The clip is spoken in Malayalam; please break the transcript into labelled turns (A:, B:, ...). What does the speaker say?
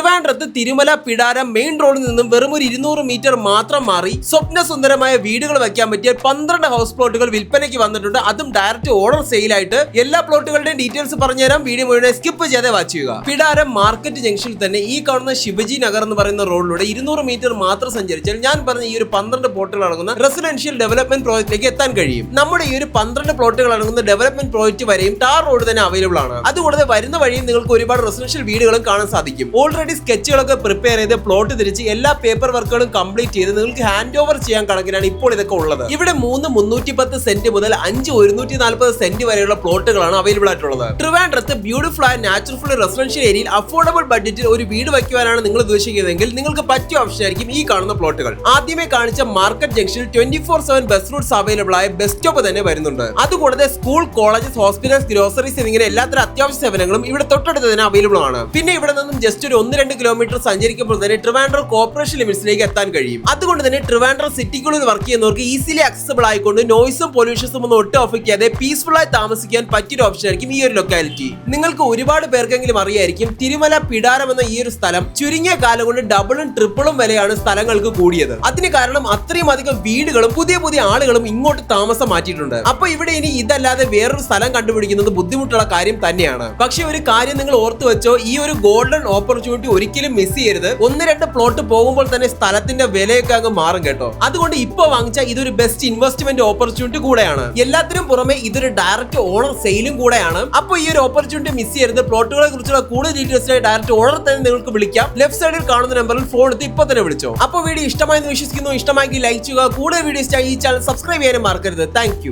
A: ട്രിവാൻഡ്രത്ത് തിരുമല പിടാരം മെയിൻ റോഡിൽ നിന്നും വെറും ഒരു ഇരുന്നൂറ് മീറ്റർ മാത്രം മാറി സ്വപ്ന സുന്ദരമായ വീടുകൾ വെക്കാൻ പറ്റിയ പന്ത്രണ്ട് ഹൗസ് പ്ലോട്ടുകൾ വിൽപ്പനയ്ക്ക് വന്നിട്ടുണ്ട്. അതും ഡയറക്റ്റ് ഓർഡർ സെയിലായിട്ട് എല്ലാ പ്ലോട്ടുകളുടെയും ഡീറ്റെയിൽസ് പറഞ്ഞുതരാം. വീഡിയോ മുഴുവൻ സ്കിപ്പ് ചെയ്തേ വാച്ച് ചെയ്യുക. പിടാരം മാർക്കറ്റ് ജംഗ്ഷനിൽ തന്നെ ഈ കാണുന്ന ശിവജി നഗർ എന്ന് പറയുന്ന റോഡിലൂടെ ഇരുന്നൂറ് മീറ്റർ മാത്രം സഞ്ചരിച്ചാൽ ഞാൻ പറഞ്ഞ ഈ ഒരു പന്ത്രണ്ട് പ്ലോട്ടുകൾ അടങ്ങുന്ന റെസിഡൻഷ്യൽ ഡെവലപ്മെന്റ് പ്രോജക്റ്റിലേക്ക് എത്താൻ കഴിയും. നമ്മുടെ ഈ ഒരു പന്ത്രണ്ട് പ്ലോട്ടുകൾ അടങ്ങുന്ന ഡെവലപ്മെന്റ് പ്രോജക്റ്റ് വരെയും ടാർ റോഡ് തന്നെ അവൈലബിൾ ആണ്. അതുകൂടാതെ വരുന്ന വഴിയും നിങ്ങൾക്ക് ഒരുപാട് റെസിഡൻഷ്യൽ വീടുകളും കാണാൻ സാധിക്കും. ഓൾറെഡി സ്കെച്ചുകളൊക്കെ പ്രിപ്പയർ ചെയ്ത് പ്ലോട്ട് തിരിച്ച് എല്ലാ പേപ്പർ വർക്കുകളും കംപ്ലീറ്റ് ചെയ്ത് നിങ്ങൾക്ക് ഹാൻഡ് ഓവർ ചെയ്യാൻ കണക്കിനാണ് ഇപ്പോൾ ഇതൊക്കെ ഉള്ളത്. ഇവിടെ മൂന്ന് മുന്നൂറ്റി പത്ത് സെന്റ് മുതൽ അഞ്ച് ഒരുന്നൂറ്റി നാൽപ്പത് സെന്റ് വരെയുള്ള പ്ലോട്ടുകളാണ് അവൈലബിൾ ആയിട്ടുള്ളത്. ട്രിവാൻഡ്രത്ത് ബ്യൂട്ടിഫുൾ ആയ നാച്ചുറൽ റെസിഡൻഷ്യൽ ഏരിയയിൽ അഫോർഡബിൾ ബഡ്ജറ്റിൽ ഒരു വീട് വയ്ക്കുവാനാണ് നിങ്ങൾ ഉദ്ദേശിക്കുന്നതെങ്കിൽ നിങ്ങൾക്ക് പറ്റിയ ഓപ്ഷൻ ആയിരിക്കും ഈ കാണുന്ന പ്ലോട്ടുകൾ ആദ്യമേ കാണിച്ച മാർക്കറ്റ് ജംഗ്ഷനിൽ twenty four seven bus routes available ആയ ബസ് സ്റ്റോപ്പ് തന്നെ വരുന്നുണ്ട്. അതുകൂടാതെ സ്കൂൾ കോളേജസ് ഹോസ്പിറ്റൽസ് ഗ്രോസറീസ് എന്നിങ്ങനെ എല്ലാത്തരം അത്യാവശ്യ സേവനങ്ങളും ഇവിടെ തൊട്ടടുത്ത് തന്നെ അവൈലബിൾ ആണ്. പിന്നെ ഇവിടെ നിന്നും ജസ്റ്റ് ഒരു ഒന്ന് രണ്ട് കിലോമീറ്റർ സഞ്ചരിക്കുമ്പോൾ തന്നെ ട്രിവാൻഡ്രം കോർപ്പറേഷൻ ലിമിറ്റ്സിലേക്ക് എത്താൻ കഴിയും. അതുകൊണ്ട് തന്നെ ട്രിവാൻഡ്രം സിറ്റിക്കുള്ളിൽ വർക്ക് ചെയ്യുന്നവർക്ക് ഈസിലി അക്സസിബിൾ ആയിക്കൊണ്ട് നോയ്സും പൊല്യൂഷൻസും ഒന്നും ഒട്ടും ഒഫിക്കാതെ പീസ്ഫുൾ ആയി താമസിക്കാൻ പറ്റിയൊരു ഓപ്ഷൻ ആയിരിക്കും ഈ ഒരു ലൊക്കാലിറ്റി നിങ്ങൾക്ക് ഒരുപാട് പേർക്കെങ്കിലും അറിയായിരിക്കും തിരുമല പിടാരം എന്ന ഈ ഒരു സ്ഥലം ചുരുങ്ങിയ കാലം കൊണ്ട് ഡബിളും ട്രിപ്പിളും വിലയാണ് സ്ഥലങ്ങൾക്ക് കൂടിയത്. അതിന് കാരണം അത്രയും അധികം വീടുകളും പുതിയ പുതിയ ആളുകളും ഇങ്ങോട്ട് താമസം മാറ്റിയിട്ടുണ്ട്. അപ്പൊ ഇവിടെ ഇനി ഇതല്ലാതെ വേറൊരു സ്ഥലം കണ്ടുപിടിക്കുന്നത് ബുദ്ധിമുട്ടുള്ള കാര്യം തന്നെയാണ്. പക്ഷെ ഒരു കാര്യം നിങ്ങൾ ഓർത്തു വെച്ചോ ഈ ഒരു ഗോൾഡൻ ഓപ്പർച്യൂണിറ്റി ഒരിക്കലും മിസ് ചെയ്യരുത്. ഒന്ന് രണ്ട് പ്ലോട്ട് പോകുമ്പോൾ തന്നെ സ്ഥലത്തിന്റെ വിലയൊക്കെ അങ്ങ് മാറും കേട്ടോ. അതുകൊണ്ട് ഇപ്പൊ വാങ്ങിച്ച ഇതൊരു ബെസ്റ്റ് ഇൻവെസ്റ്റ്മെന്റ് ഓപ്പർച്യൂണിറ്റി കൂടെയാണ്. എല്ലാത്തിനും പുറമെ ഇതൊരു ഡയറക്റ്റ് ഓണർ സെയിലും കൂടെയാണ്. അപ്പോൾ ഈ ഒരു ഓപ്പർച്യൂണിറ്റി മിസ് ചെയ്യരുത്. പ്ലോട്ടുകളെ കുറിച്ചുള്ള കൂടുതൽ ഡീറ്റെയിൽസിനായി ഡയറക്റ്റ് ഓണർ തന്നെ നിങ്ങൾക്ക് വിളിക്കാം. ലെഫ്റ്റ് സൈഡിൽ കാണുന്ന നമ്പറിൽ ഫോൺ എടുത്ത് ഇപ്പൊ തന്നെ വിളിച്ചോ. അപ്പോൾ വീഡിയോ ഇഷ്ടമായെന്ന് വിശ്വസിക്കുന്നു. ഇഷ്ടമാക്കി ലൈക്ക് ചെയ്യുക. കൂടുതൽ വീഡിയോസ് ഈ ചാനൽ സബ്സ്ക്രൈബ് ചെയ്യാനും മറക്കരുത്. താങ്ക്